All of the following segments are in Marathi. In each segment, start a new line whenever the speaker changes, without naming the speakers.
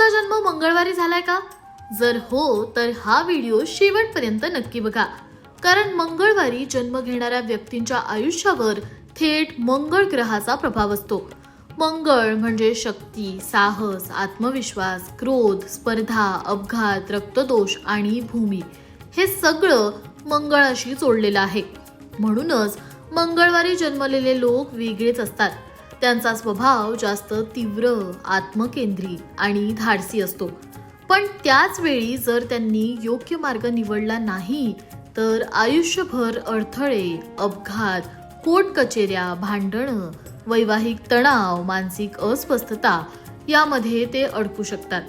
तुमचा जन्म मंगळवारी झालाय का? जर हो तर हा व्हिडिओ शेवटपर्यंत नक्की बघा. कारण मंगळवारी जन्म घेणाऱ्या व्यक्तींच्या आयुष्यावर थेट मंगळ ग्रहाचा प्रभाव असतो. मंगळ म्हणजे शक्ती साहस आत्मविश्वास क्रोध स्पर्धा अपघात रक्तदोष आणि भूमी. हे सगळं मंगळाशी जोडलेलं आहे. म्हणूनच मंगळवारी जन्मलेले लोक वेगळेच असतात. त्यांचा स्वभाव जास्त तीव्र आत्मकेंद्री आणि धाडसी असतो. पण त्याच वेळी जर त्यांनी योग्य मार्ग निवडला नाही तर आयुष्यभर अडथळे अपघात कोर्ट कचेऱ्या भांडणं वैवाहिक तणाव मानसिक अस्वस्थता यामध्ये ते अडकू शकतात.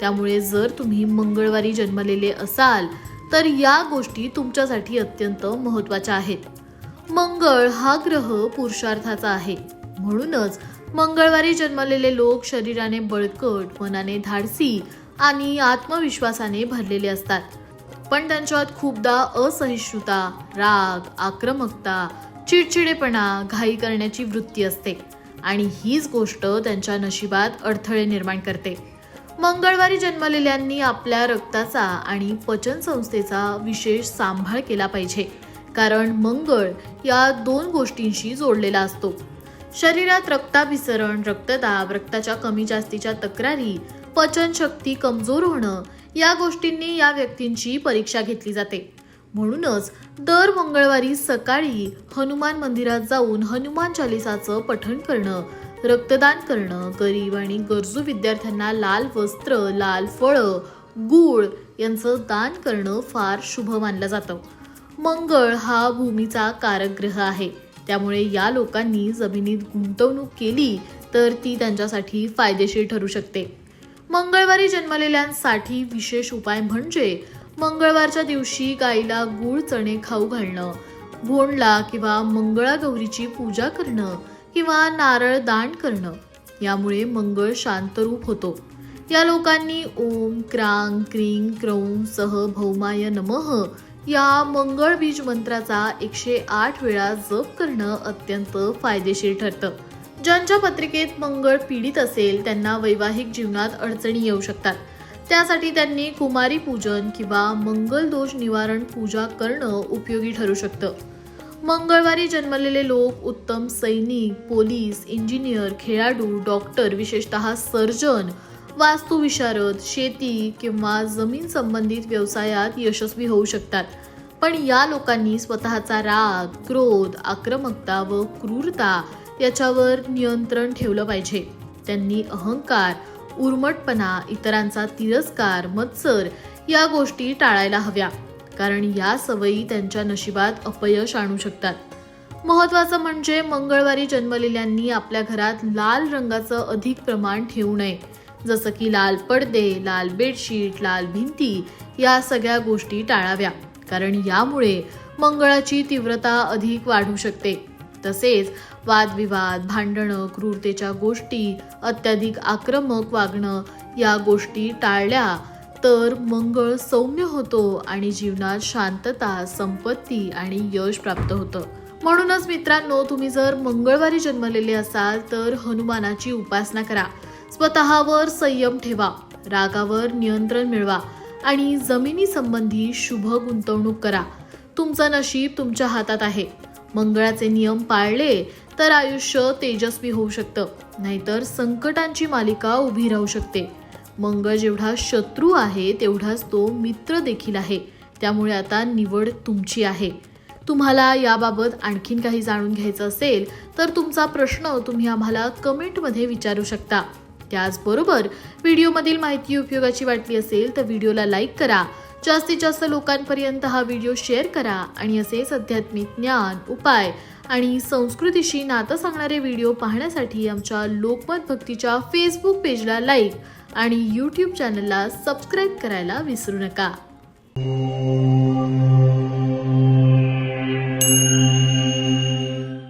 त्यामुळे जर तुम्ही मंगळवारी जन्मलेले असाल तर या गोष्टी तुमच्यासाठी अत्यंत महत्त्वाच्या आहेत. मंगळ हा ग्रह पुरुषार्थाचा आहे. म्हणूनच मंगळवारी जन्मलेले लोक शरीराने बळकट मनाने धाडसी आणि आत्मविश्वासाने भरलेले असतात. पण त्यांच्यात खूपदा असहिष्णुता राग आक्रमकता चिडचिडेपणा घाई करण्याची वृत्ती असते आणि हीच गोष्ट त्यांच्या नशिबात अडथळे निर्माण करते. मंगळवारी जन्मलेल्यांनी आपल्या रक्ताचा आणि पचन संस्थेचा विशेष सांभाळ केला पाहिजे कारण मंगळ या दोन गोष्टींशी जोडलेला असतो. शरीरात रक्ताभिसरण रक्तदाब रक्ताच्या कमी जास्तीच्या तक्रारी पचनशक्ती कमजोर होणं या गोष्टींनी या व्यक्तींची परीक्षा घेतली जाते. म्हणूनच दर मंगळवारी सकाळी हनुमान मंदिरात जाऊन हनुमान चालिसाचं पठण करणं रक्तदान करणं गरीब आणि गरजू विद्यार्थ्यांना लाल वस्त्र लाल फळं गूळ यांचं दान करणं फार शुभ मानलं जातं. मंगळ हा भूमीचा कारक ग्रह आहे. त्यामुळे या लोकांनी जमिनीत गुंतवणूक केली तर ती त्यांच्यासाठी फायदेशीर ठरू शकते. मंगळवारी जन्मलेल्यांसाठी विशेष उपाय म्हणजे मंगळवारच्या दिवशी गाईला गूळ चणे खाऊ घालणं भोंडला किंवा मंगळागौरीची पूजा करणं किंवा नारळ दान करणं यामुळे मंगळ शांतरूप होतो. या लोकांनी ओम क्रांग क्रीं क्रौं सह भौमाय नमः या मंगळ बीज मंत्राचा एकशे आठ वेळा जप करणं अत्यंत फायदेशीर ठरतं. ज्यांच्या पत्रिकेत मंगळ पीडित असेल त्यांना वैवाहिक जीवनात अडचणी येऊ शकतात. त्यासाठी त्यांनी कुमारी पूजन किंवा मंगल दोष निवारण पूजा करणं उपयोगी ठरू शकतं. मंगळवारी जन्मलेले लोक उत्तम सैनिक पोलीस इंजिनियर खेळाडू डॉक्टर विशेषतः सर्जन वास्तुविशारद शेती किंवा जमीन संबंधित व्यवसायात यशस्वी होऊ शकतात. पण या लोकांनी स्वतःचा राग क्रोध आक्रमकता व क्रूरता याच्यावर नियंत्रण ठेवलं पाहिजे. त्यांनी अहंकार उर्मटपणा इतरांचा तिरस्कार मत्सर या गोष्टी टाळायला हव्या. कारण या सवयी त्यांच्या नशिबात अपयश आणू शकतात. महत्वाचं म्हणजे मंगळवारी जन्मलेल्यांनी आपल्या घरात लाल रंगाचं अधिक प्रमाण ठेवू नये. जसं की लाल पडदे लाल बेडशीट लाल भिंती या सगळ्या गोष्टी टाळाव्या. कारण यामुळे मंगळाची तीव्रता अधिक वाढू शकते. तसेच वादविवाद भांडणं क्रूरतेच्या गोष्टी अत्याधिक आक्रमक वागणं या गोष्टी टाळल्या तर मंगळ सौम्य होतो आणि जीवनात शांतता संपत्ती आणि यश प्राप्त होतं. म्हणूनच मित्रांनो तुम्ही जर मंगळवारी जन्मलेले असाल तर हनुमानाची उपासना करा. स्वतःवर संयम ठेवा रागावर नियंत्रण मिळवा आणि जमिनी संबंधी शुभ गुंतवणूक करा. तुमचं नशीब तुमच्या हातात आहे. मंगळाचे नियम पाळले तर आयुष्य तेजस्वी होऊ शकतं नाहीतर संकटांची मालिका उभी राहू शकते. मंगळ जेवढा शत्रू आहे तेवढाच तो मित्र देखील आहे. त्यामुळे आता निवड तुमची आहे. तुम्हाला याबाबत आणखीन काही जाणून घ्यायचं असेल तर तुमचा प्रश्न तुम्ही आम्हाला कमेंटमध्ये विचारू शकता. त्याचबरोबर व्हिडिओमधील माहिती उपयोगाची वाटली असेल तर व्हिडिओला लाईक करा. जास्तीत जास्त लोकांपर्यंत हा व्हिडिओ शेअर करा आणि असेच आध्यात्मिक ज्ञान उपाय आणि संस्कृतीशी नातं सांगणारे व्हिडिओ पाहण्यासाठी आमच्या लोकमत भक्तीच्या फेसबुक पेजला लाईक आणि यूट्यूब चॅनलला सबस्क्राईब करायला विसरू नका.